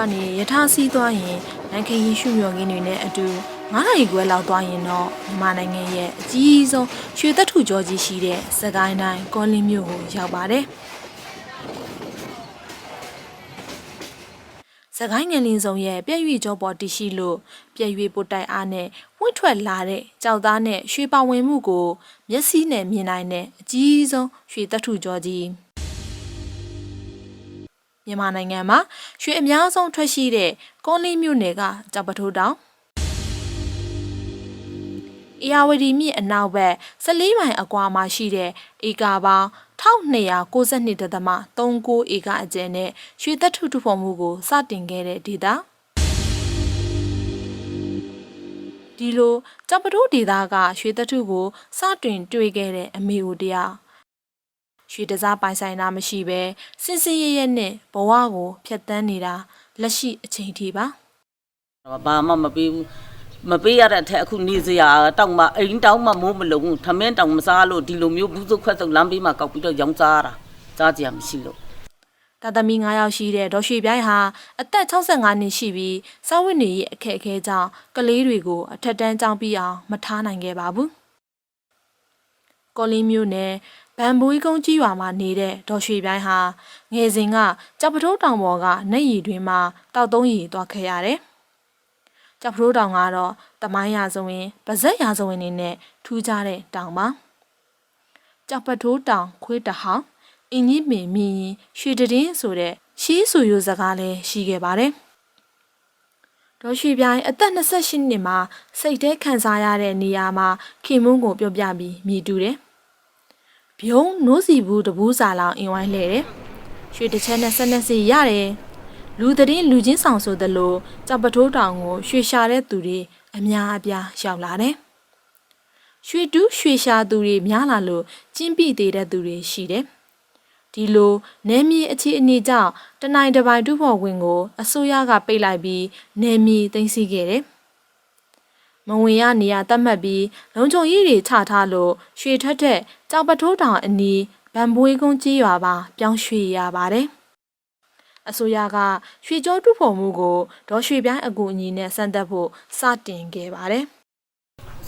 န္တလေးမြို့ကနေရထားစီးသွားရင်နိုင်ခင်ရီရှုမျော်ခင်းတွေနဲ့အတူ9နာရီခွဲလောက်သွားရင်တော့မြန်မာနိုင်ငံရဲ့အကြီးဆုံးရွှေသက်ထုကြောကြီးရှိတဲ့စကိုင်းတိုင်းကောလင်းမြို့ကိုရောက်ပါတယ်။စကိုင်းငလင်းစုံရဲ့ပြည့်ရွေကြောပေါ်တည်ရှိလို့ပြည့်ရွေပုတ်တိုက်အားနဲ့ဝှင့်ထွက်လာတဲ့ကြောက်သားနဲ့ရွှေပါဝင်မှုကိုမျက်စိနဲ့မြင်နိုင်တဲ့အကြီးဆုံးရွှေသက်ထုကြောကြီး မြန်မာနိုင်ငံမှာရွှေအများဆုံးထွက်ရှိတဲ့ကောလင်းမြို့နယ်ကကြောက်ပထိုးတောင်။အေယာဝတီမြစ်အနောက်ဘက်14မိုင်အကွာမှာရှိတဲ့ဧကပေါင်း1292.39ဧကအကျယ်နဲ့ရွှေသက်ထုထုဖော်မှုကိုစတင်ခဲ့တဲ့ဒေသဒီလိုကြောက်ပထိုးဒေသကရွှေသက်ထုကိုစတင်တွေ့ခဲ့တဲ့အမေဦးတရား ရွှေတစားပိုင်ဆိုင်တာမရှိဘဲစင်စင်ရရနဲ့ဘဝကိုဖျက်ဆီးနေတာလက်ရှိအချိန်ထိပါဘာမှမပေးဘူးမပေးရတဲ့အထက်အခုနေစရာတောက်မှအိမ်တောက်မှမိုးမလုံဘူးထမင်းတောင်မစားလို့ဒီလိုမျိုးဘူးစုခွက်စုပ်လမ်းဘေးမှာကောက်ပြီးတော့ရောင်းစားရတာစားကြရမရှိလို့တာသမီ9ယောက်ရှိတဲ့ဒေါ်ရွှေပြိုင်းဟာအသက်65နှစ်ရှိပြီးစာဝတ်နေရေးအခက်အခဲကြောင့်ကလေးတွေကိုအထက်တန်းကျောင်းပြီးအောင်မထားနိုင်ခဲ့ပါဘူး။ကော်လင်းမျိုးနဲ့ ဗန်ဘူးကုန်းကြီးရွာမှာနေတဲ့ဒေါ်ရွှေပြိုင်းဟာငယ်စဉ်ကကြောက်ပထိုးတောင်ပေါ်ကနှက်ရည်တွင်မှာတောက်သုံးရည်သွားခဲ့ရတယ်။ကြောက်ပထိုးတောင်ကတော့တမိုင်းရာဇဝင်ပါဇက်ရာဇဝင်နေနဲ့ထူးခြားတဲ့တောင်ပါ။ကြောက်ပထိုးတောင်ခွေးတဟောင်အင်းကြီးပင်မြင်ရင်ရွှေတည်င်းဆိုတဲ့ရှေးဆူရိုးစကားလည်းရှိခဲ့ပါတယ်။ဒေါ်ရွှေပြိုင်အသက်28နှစ်မှာစိတ်ထဲခံစားရတဲ့နေရာမှာခင်မုန်းကိုပြောပြပြီးမြည်တူတယ်။ ဗျုံနိုးစီဘူးတဘူးစာလောင်အင်ဝိုင်းလှဲ့တယ်။ရွှေတစ်ချက်နဲ့ဆက်နဲ့စီရတယ်။လူသတင်းလူချင်းဆောင်ဆိုသလိုကြောက်ပထိုးတောင်ကိုရွှေရှာတဲ့သူတွေအများအပြားရောက်လာတယ်။ရွှေတူးရွှေရှာသူတွေများလာလို့ကျင်းပိသေးတဲ့သူတွေရှိတယ်။ဒီလိုနယ်မြေအခြေအနေကြောင့်တနိုင်တစ်ပိုင်တူဖို့ဝင်ကိုအစိုးရကပိတ်လိုက်ပြီးနယ်မြေသိမ်းဆည်းခဲ့တယ်။ မဝင်ရနေရတတ်မှတ်ပြီးလုံခြုံရေးတွေချထားလို့ရွှေထွက်တဲ့ကြောက်ပထိုးတောင်အနီးဗန်ဘွေးကုန်းကြီးရွာပါပြောင်းရွှေ့ရပါတယ်။အစိုးရကရွှေကြောတူဖို့မှုကိုဒေါ်ရွှေပြိုင်းအကူအညီနဲ့စံတက်ဖို့စတင်ခဲ့ပါတယ်။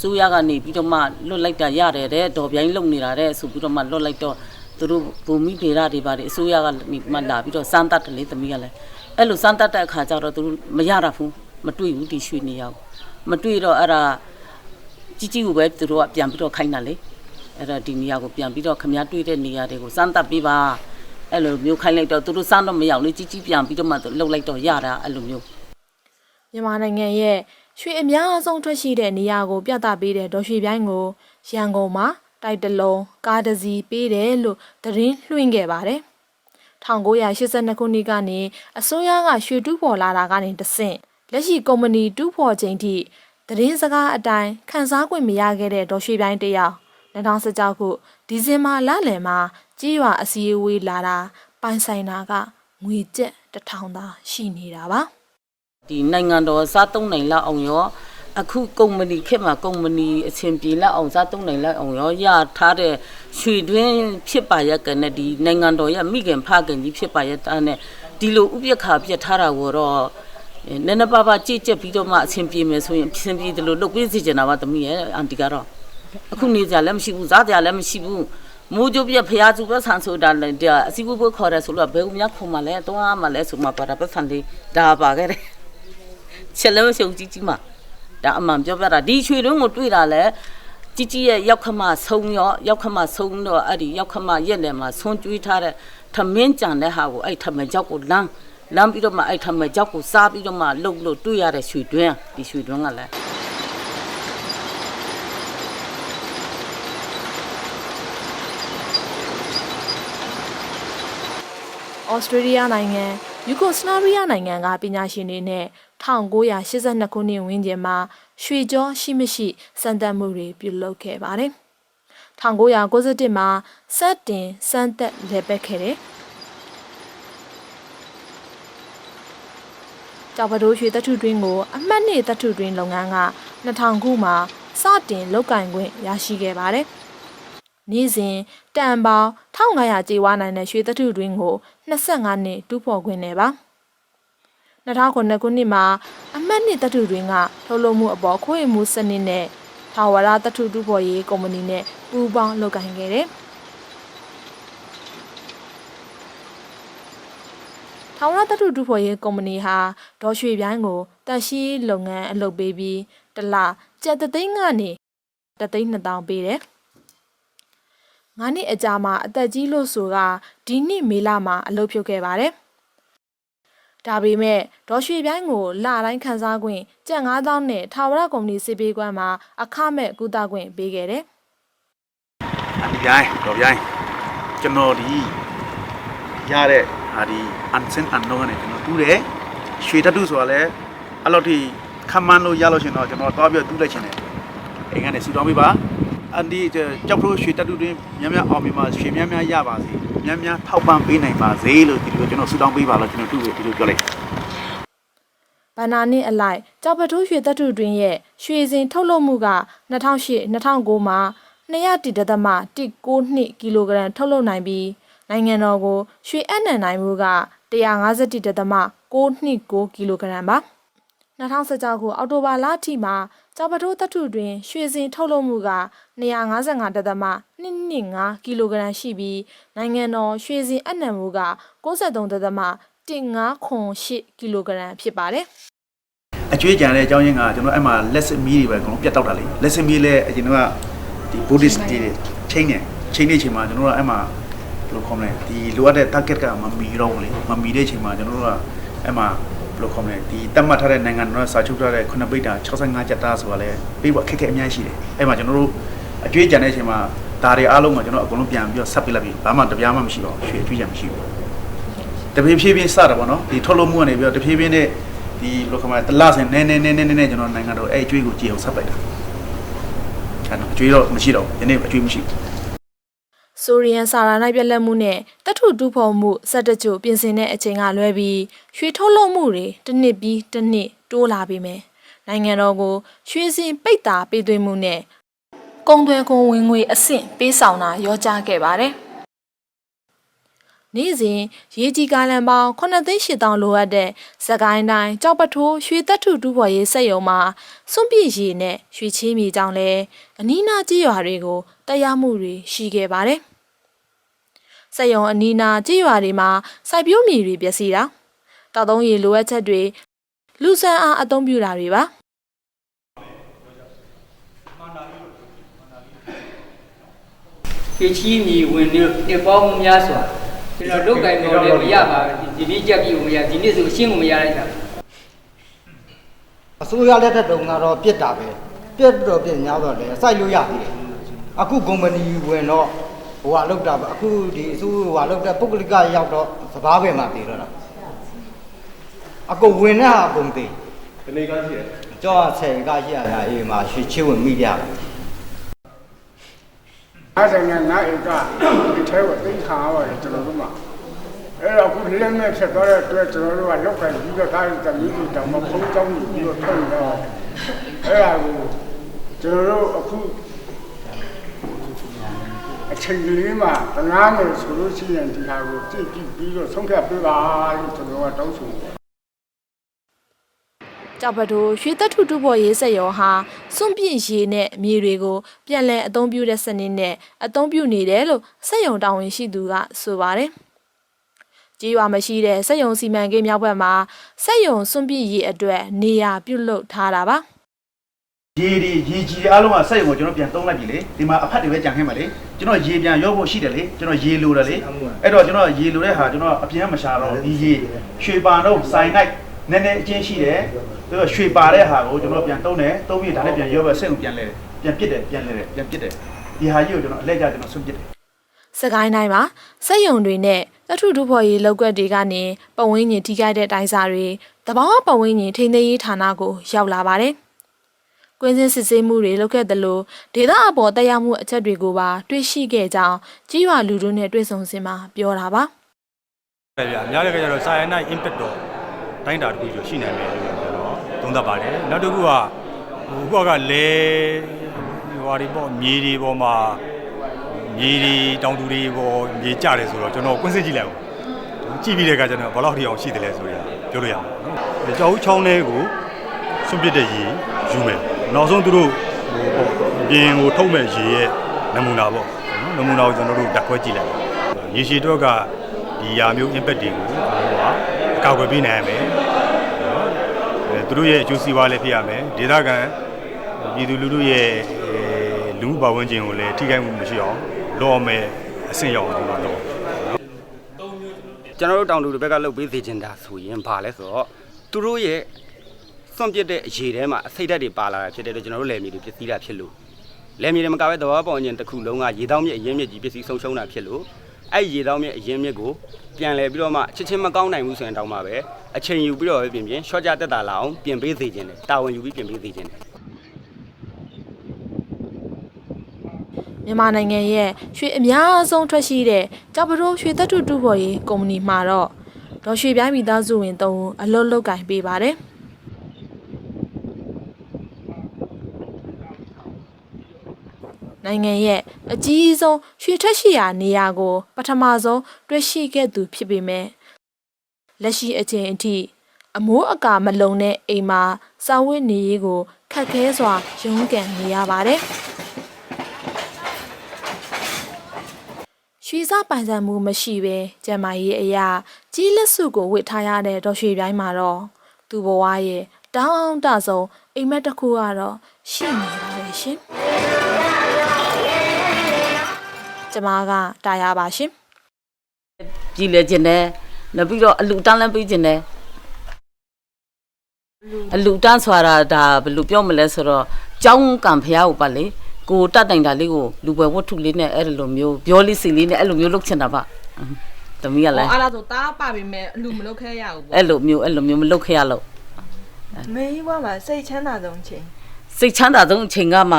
စိုးရကနေပြီးတော့မှလွတ်လိုက်တာရတယ်တဲ့ဒေါ်ပြိုင်းလုံနေတာတဲ့ဆိုပြီးတော့မှလွတ်လိုက်တော့သူတို့ဘူမိဒေရတွေပါတယ်အစိုးရကနေမှလာပြီးတော့စမ်းတတ်တယ်လေသမီးကလည်းအဲ့လိုစမ်းတတ်တဲ့အခါကျတော့သူတို့မရတာဘူးမတွေ့ဘူးဒီရွှေနေရောက် မတွေ့တော့အဲ့ဒါကြီးကြီးကိုပဲသူတို့ကပြန်ပြီးတော့ခိုင်းတာလေအဲ့ဒါဒီနေရာကိုပြန်ပြီးတော့ခမည်းတွေ့တဲ့နေရာတွေကိုစမ်းတတ်ပေးပါအဲ့လိုမျိုးခိုင်းလိုက်တော့သူတို့စမ်းတော့မရောက်လေကြီးကြီးပြန်ပြီးတော့မှလှုပ်လိုက်တော့ရတာအဲ့လိုမျိုးမြန်မာနိုင်ငံရဲ့ရွှေအများဆုံးထွက်ရှိတဲ့နေရာကိုပြသပေးတဲ့ဒေါ်ရွှေပြိုင်းကိုရန်ကုန်မှာတိုက်တလုံးကားတစ်စီးပေးတယ်လို့သတင်းလွှင့်ခဲ့ပါတယ်။1982ခုနှစ်ကနေအစိုးရကရွှေတူးဖော်လာတာကနေတဆင့် လက်ရှိကုမ္ပဏီတူးဖော်ချိန်ထိသတင်းစကားအတိုင်းခန်းစား권မရခဲ့တဲ့ဒေါ်ရွှေပြိုင်းတယောက်2016ခုဒီဇင်ဘာလလယ်မှာကြေးရွာအစည်းအဝေးလာတာပိုင်ဆိုင်တာကငွေကျပ်တစ်ထောင်သာရှိနေတာပါ။ဒီနိုင်ငံတော်စားသုံးနိုင်လောက်အောင်ရောအခုကုမ္ပဏီခေတ်မှာကုမ္ပဏီအချင်းပြေလောက်အောင်စားသုံးနိုင်လောက်အောင်ရောရထားတဲ့ရွှေတွင်းဖြစ်ပါရက်ကနဲ့ဒီနိုင်ငံတော်ရဲ့မိခင်ဖခင်ကြီးဖြစ်ပါရက်တာနဲ့ဒီလိုဥပက္ခပြတ်ထားတာကိုတော့အဲ နည်းနည်းပါးပါးကြည့်ကြက်ပြီးတော့မှအချင်းပြေမယ်ဆိုရင်အချင်းပြေတယ်လို့လုပ်ပေးစီချင်တာပါသမီးရဲ့အန်တီကတော့အခုနေကြလည်းမရှိဘူးစားကြလည်းမရှိဘူးမိုးကြိုးပြဖျားစုပဲဆန်ဆိုတာလည်းဒါအစီဘူးဘခေါ်ရဲဆိုတော့ဘယ်ဦးများခုံမလဲတော့မှလဲဆိုမှပါတာပဲဆန်လေးဒါပါခဲ့တယ်ချက်လုံးရှုံကြီးကြီးမှာဒါအမှန်ပြောပြတာဒီရွှေတွင်းကိုတွေ့တာလဲကြီးကြီးရဲ့ရောက်ခမဆုံးရောရောက်ခမဆုံးတော့အဲ့ဒီရောက်ခမရက်လည်းမှာဆွန်ကျွေးထားတဲ့ထမင်းကြံတဲ့ဟာကိုအဲ့ထမကြောက်ကိုလမ်း လမ်းပြီးတော့မှအဲ့ထမကြောက်ကိုစားပြီးတော့မှလှုပ်လို့တွေ့ရတဲ့ရွှေတွင်းဒီရွှေတွင်းကလည်းဩစတြေးလျနိုင်ငံယူကိုစလာဗီးယားနိုင်ငံကပညာရှင်တွေနဲ့1982ခုနှစ်ဝန်းကျင်မှာရွှေကြောရှိမရှိစံတက်မှုတွေပြုလုပ်ခဲ့ပါတယ်။1991မှာစက်တင်စံတက်လည်ပတ်ခဲ့တယ်။ ကြောက်ပတိုးရွှေတထုတွင်းကိုအမှတ်နှစ်တထုတွင်းလုပ်ငန်းက2000ခုမှာစတင်လုတ်ကင်ခွင့်ရရှိခဲ့ပါတယ်။နေ့စဉ်တန်ပေါင်း1500ကျေးဝါနိုင်တဲ့ရွှေတထုတွင်းကို25နှစ်တူးဖော်ခွင့်နဲ့ပါ2009ခုနှစ်မှာအမှတ်နှစ်တထုတွင်ကထုတ်လုပ်မှုအပေါ်ခွင့်ယူမှုစနစ်နဲ့ထာဝရတထုတူဖော်ရေးကုမ္ပဏီနဲ့ပူးပေါင်းလုပ်ကိုင်ခဲ့တယ်။ ထာဝရတထုတူဖော်ရေးကုမ္ပဏီဟာဒေါ်ရွှေပြိုင်းကိုတက်ရှိလုပ်ငန်းအလုပ်ပေးပြီးတစ်လကျပ်သသိန်းကနေတသိန်း2000ပေးတယ်။ငါးနှစ်အကြာမှာအသက်ကြီးလို့ဆိုကဒီနှစ်မေလမှာအလုပ်ဖြုတ်ခဲ့ပါတယ်။ဒါပေမဲ့ဒေါ်ရွှေပြိုင်းကိုလတိုင်းခန်းစားခွင့်ကျပ်9000နဲ့ထာဝရကုမ္ပဏီစစ်ပေးကွမ်းမှာအခမဲ့ကုသခွင့်ပေးခဲ့တယ်အပြိုင်တော့ပြိုင်ကျွန်တော်ဒီရတဲ့ ဟာဒီ unseen unknown နဲ့ကျွန်တော်တူးတယ်ရွှေတတုဆိုတာလဲအဲ့လိုထိခမန်းလို့ရလို့ရှင်တော့ကျွန်တော်တော့ပြတူးလိုက်ချင်တယ်အိမ်ကနေဆူတောင်းပေးပါအန်ဒီကြောက်ဖို့ရွှေတတုတွင်များများအောင်မြင်ပါရွှေများများရပါစေများများထောက်ပံ့ပေးနိုင်ပါစေလို့ဒီလိုကျွန်တော်ဆူတောင်းပေးပါလို့ကျွန်တော်တူးပြီးဒီလိုပြောလိုက်။ဗန္နာနှစ်အလိုက်ကြောက်ပထိုးရွှေသက်ထုတွင်ရဲ့ရွှေစင်ထုတ်လုပ်မှုက2008-2009မှာ200.192ကီလိုဂရမ်ထုတ်လုပ်နိုင်ပြီး နိုင်ငံတော်ကိုရွှေအပ်နှံနိုင်မှုက151.629ကီလိုဂရမ်ပါ။2019ခုအောက်တိုဘာလအထိမှာကြောက်ပထိုးသက်ထုတွင်ရွှေစင်ထုတ်လုပ်မှုက255.225ကီလိုဂရမ်ရှိပြီးနိုင်ငံတော်ရွှေစင်အပ်နှံမှုက93.158ကီလိုဂရမ်ဖြစ်ပါတယ်။အကျွေးကြံတဲ့အကြောင်းရင်းကကျွန်တော်အဲ့မှာလက်စမီးတွေပဲအကုန်လုံးပြတ်တောက်တာလေလက်စမီးလဲအရင်ကဒီ Buddhist တွေချိန်နေချိန်နေချိန်မှာကျွန်တော်တို့အဲ့မှာဘယ် လိုခေါ်မလဲဒီလိုအပ်တဲ့ target ကမမီတော့ဘူးလေမမီတဲ့ချိန်မှာကျွန်တော်တို့ကအဲ့မှာဘယ်လိုခေါ်မလဲဒီတတ်မှတ်ထားတဲ့နိုင်ငံတော်ကစာချုပ်ထားတဲ့ခုနှစ်ပိတ်တာ65ကျပ်သားဆိုတာလဲပေးဖို့အခက်အခဲအများကြီးရှိတယ်အဲ့မှာကျွန်တော်တို့အကျွေးကြံတဲ့အချိန်မှာဒါတွေအားလုံးကကျွန်တော်အကုန်လုံးပြန်ပြီးတော့ဆက်ပေးလိုက်ပြီဘာမှတပြားမှမရှိပါဘူးရွှေအကျွေးကြံမရှိဘူးတဖြည်းဖြည်းဖြည်းစတာပေါ့နော်ဒီထုတ်လို့မှုကနေပြီးတော့တဖြည်းဖြည်းနဲ့ဒီလိုခမတလဆင်နဲနဲနဲနဲနဲကျွန်တော်နိုင်ငံတော်အဲ့အကျွေးကိုကြည်အောင်ဆက်လိုက်တာအဲ့တော့အကျွေးတော့မရှိတော့ဘူးဒီနေ့အကျွေးမရှိဘူး ဆိုရီယန်စာရာနိုင်ပြက်လက်မှုနဲ့တထုတူဖော်မှုစက်တကြိုပြင်ဆင်တဲ့အချိန်ကလွဲပြီးရွှေထုတ်လုပ်မှုတွေတစ်နှစ်ပြီးတစ်နှစ်တိုးလာပြီမယ်နိုင်ငံတော်ကိုရွှေစင်ပိတ်တာပေးသွင်းမှုနဲ့ကုန်သွယ်ကုန်ဝင်ငွေအဆင့်ပေးဆောင်တာရောကြားခဲ့ပါတယ်နေ့စဉ်ရေကြီးကားလန်ပေါင်း9800လိုအပ်တဲ့စကိုင်းတိုင်းကြောက်ပထိုးရွှေသက်ထုတူဖော်ရေးစက်ရုံမှာစွန့်ပစ်ရေနဲ့ရွှေချင်းမြေကြောင့်လဲအနီးနားကြီးရွာတွေကို တရားမှုတွေရှိခဲ့ပါတယ်။စက်ရုံအနီးနားကြီးရွာတွေမှာစိုက်ပျိုးမြေတွေပျက်စီးတာတောက်သုံးရေလိုအပ်ချက်တွေလူဆန်းအားအသုံးပြုတာတွေပါပြချီမြည်ဝင်နေနှစ်ပေါင်းများစွာကျွန်တော်လုတ်ကင်တော်လည်းမရပါဘူးဒီနေ့ကြက်ပြီးကိုမရဒီနေ့ဆိုအရှင်းကိုမရလိုက်တာအစိုးရလက်ထက်တုန်းကတော့ပြစ်တာပဲပြစ်တော့ပြစ်များတော့လည်းစိုက်လို့ရသေးတယ် အခုကုမ္ပဏီဝင်တော့ဟိုဟာလောက်တာပဲအခုဒီအစိုးဟိုဟာလောက်တဲ့ပုဂ္ဂလိကရောက်တော့စဘာပဲမှာတည်တော့တာအကုန်ဝင်တဲ့ဟာအကုန်တည်ဒီနေ့ကရှိတယ်ကြောက်ဆယ်ကရှိရတာအေးမှာရွှေချစ်ဝင်မိပြတယ်အဲ့ဒါနဲ့ငါ့အိမ်ကဒီထဲကိုသိခါပါတယ်ကျွန်တော်တို့မှာအဲ့တော့အခုလက်မဲ့ဖြစ်သွားတဲ့အတွက်ကျွန်တော်တို့ကလောက်ကန်ပြီးတော့ဒါတမီးကြီးတောင်မှဖုံးကြောင်းပြီးတော့ထွက်နေတော့အဲ့ဒါကိုကျွန်တော်တို့အခုအ ချိန်လေးမှာတနာမယ်ဆိုလို့ရှိရင်ဒီဟာကိုကြည့်ကြည့်ပြီးတော့ဆုံးဖြတ်ပေးပါလို့ကျွန်တော်ကတောင်းဆိုတယ်ကြောက်ပတိုးရွှေသက်ထုတူဖော်ရေးစက်ရုံဟာစွန့်ပစ်ရေနဲ့မြေတွေကိုပြန်လည်အသုံးပြုတဲ့စနစ်နဲ့အသုံးပြုနေတယ်လို့စက်ရုံတာဝန်ရှိသူကဆိုပါတယ်။ကြေးရွာမရှိတဲ့စက်ရုံစီမံကိန်းမြောက်ဘက်မှာစက်ရုံစွန့်ပစ်ရေအတွက်နေရာပြုလုပ်ထားတာပါ။ရေဒီရေကြီးအားလုံးကစက်ရုံကိုကျွန်တော်ပြန်သုံးလိုက်ပြီလေဒီမှာအဖတ်တွေပဲကြံခဲ့မှာလေ ကျွန်တော်ရေပြန်ရောဖို့ရှိတယ်လေကျွန်တော်ရေလိုတယ်လေအဲ့တော့ကျွန်တော်ရေလိုတဲ့ဟာကျွန်တော်အပြန်မရှာတော့ဒီရေရွှေပါတော့စိုင်လိုက်နည်းနည်းအချင်းရှိတယ်သူကရွှေပါတဲ့ဟာကိုကျွန်တော်ပြန်သုံးတယ်သုံးပြီးဒါနဲ့ပြန်ရောပဲစက်ကိုပြန်လဲပြန်ပစ်တယ်ပြန်လဲတယ်ပြန်ပစ်တယ်ဒီဟာကြီးကိုကျွန်တော်အလက်ကြကျွန်တော်ဆွန့်ပစ်တယ်စကိုင်းတိုင်းမှာစက်ရုံတွေနဲ့တထုထုဖော်ရေးလောက်ကွက်တွေကနေပဝင်းကျင်ထိခိုက်တဲ့တိုင်းစာတွေတဘာဝပဝင်းကျင်ထိန်းသိမ်းရေးဌာနကိုရောက်လာပါတယ်။ ကွင်းစင်းစစ်ဆေးမှုတွေလုပ်ခဲ့သလိုဒေသအပေါ်တရားမှုအချက်တွေကိုပါတွေ့ရှိခဲ့ကြောင်းကြီးရွာလူတို့နဲ့တွေ့ဆုံစင်မှာပြောတာပါပဲဗျာများတဲ့ခါကျတော့ cyanide impact တော့တိုင်းတာတစ်ခုကျော်ရှိနိုင်မယ်လို့ကျွန်တော်သုံးသပ်ပါတယ်နောက်တစ်ခုကဟိုခုကလေဟိုဟာဒီပေါ့မြေဒီပေါ်မှာမြေဒီတောင်သူတွေပေါ်မြေကြတယ်ဆိုတော့ကျွန်တော်ကွင်းစစ်ကြည့်လိုက်အောင်ကြည့်ပြီးတဲ့အခါကျတော့ဘယ်လောက်ထိအောင်ရှိတယ်လဲဆိုရပြောလို့ရမှာနော်ကြောက်ဦးချောင်းလေးကိုဆွန့်ပစ်တဲ့ရေယူမယ် နောက်ဆုံးသူတို့ဟိုပေါ့ပြင်ကိုထုတ်မဲ့ရေရဲ့နမူနာပေါ့နော်နမူနာကိုကျွန်တော်တို့တက်ခွဲကြည့်လိုက်ရေရှည်တော့ကဒီယာမျိုး impact တွေကိုဟိုကအကောက်ွယ်ပေးနိုင်ရမယ်နော်အဲသူတို့ရဲ့အကျိုးစီးပွားလည်းဖြစ်ရမယ်ဒေသခံပြည်သူလူထုရဲ့အဲလူမှုပတ်ဝန်းကျင်ကိုလည်းထိခိုက်မှုမရှိအောင်လော်မယ်အဆင့်ရောက်အောင်ဒီမှာတော့ကျွန်တော်တို့တောင်သူတွေဘက်ကလှုပ်ပေးစေချင်တာဆိုရင်ဘာလဲဆိုတော့သူတို့ရဲ့ စွန့်ပစ်တဲ့အရေးထဲမှာအစိတ်ဓာတ်တွေပါလာတာဖြစ်တဲ့အတွက်ကျွန်တော်တို့လယ်မြေတွေပျက်စီးတာဖြစ်လို့လယ်မြေတွေမကပဲသဘာဝပေါင်းကျင်တစ်ခုလုံးကရေတောင်းမြစ်အရင်မြစ်ကြီးပျက်စီးဆုံးရှုံးတာဖြစ်လို့အဲ့ဒီရေတောင်းမြစ်အရင်မြစ်ကိုပြန်လဲပြီးတော့မှချစ်ချင်းမကောင်းနိုင်ဘူးဆိုရင်တောင်းပါပဲအချိန်ယူပြီးတော့ပဲပြင်ပြင်ရှော့ကြတက်တာလာအောင်ပြင်ပေးစေချင်တယ်တာဝန်ယူပြီးပြင်ပေးစေချင်တယ်မြန်မာနိုင်ငံရဲ့ရွှေအများဆုံးထွက်ရှိတဲ့ကြောက်ပထိုးရွှေသက်ထုတူဘော်ရေးကုမ္ပဏီမှာတော့ဒေါ်ရွှေပြိုင်းမိသားစုဝင်၃ဦးအလုပ်လုပ်ကင်ပေးပါတယ် နိုင်ငံရဲ့အကြီးဆုံးရွှေထွက်ရှိရာနေရာကို ပထမဆုံးတွေ့ရှိခဲ့သူဖြစ်ပေမဲ့လက်ရှိအချိန်အထိအမိုးအကာမလုံတဲ့အိမ်မှာစာဝတ်နေရေးကိုခက်ခဲစွာရုန်းကန်နေရပါတယ်။ရွှေစားပိုင်ဆိုင်မှုမရှိဘဲကျန်မာရေးအရာကြီးလက်စုကိုဝစ်ထားရတဲ့ဒေါ်ရွှေပြိုင်းမှာတော့သူ့ဘဝရဲ့တောင်းတဆုံးအိမ်မက်တစ်ခုကတော့ရှိနေပါတယ်ရှင်။ ကျမကတာယာပါရှင်။ကြည်လဲခြင်းတယ်နောက်ပြီးတော့အလူတန်းလည်းပေးခြင်းတယ်အလူတန်းဆိုတာဒါဘယ်လိုပြောမလဲဆိုတော့ကြောင်းကံဖျားကိုပါလေကိုတတ်တိုင်တာလေးကိုလူပွဲဝတ္ထုလေးနဲ့အဲ့လိုမျိုးပြောလေးစီလေးနဲ့အဲ့လိုမျိုးလုပ်ချင်တာပါအင်းသမီးကလည်းအဲ့ဒါဆိုတားပါပြီမဲ့အလူမလုပ်ခဲ့ရဘူးပေါ့အဲ့လိုမျိုးအဲ့လိုမျိုးမလုပ်ခဲ့ရလို့မေးဘွားမှာစိတ်ချမ်းသာဆုံးချိန်စိတ်ချမ်းသာဆုံးအချိန်ကမှ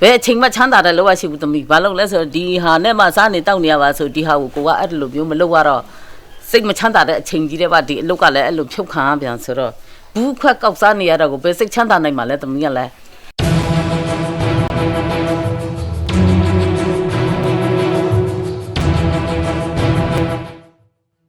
ဘယ်အချိန်မှချမ်းသာတယ်လို့ရရှိဘူးသမီးဘာလို့လဲဆိုတော့ဒီဟာနဲ့မှစားနေတောက်နေရပါဆိုဒီဟာကိုကိုကအဲ့လိုမျိုးမလုပ်ရတော့စိတ်မချမ်းသာတဲ့အချိန်ကြီးတဲ့ပါဒီအလုပ်ကလည်းအဲ့လိုဖြုတ်ခံရပြန်ဆိုတော့ဘူးခွက်ကောက်စားနေရတော့ကိုဘယ်စိတ်ချမ်းသာနိုင်မှာလဲသမီးကလည်း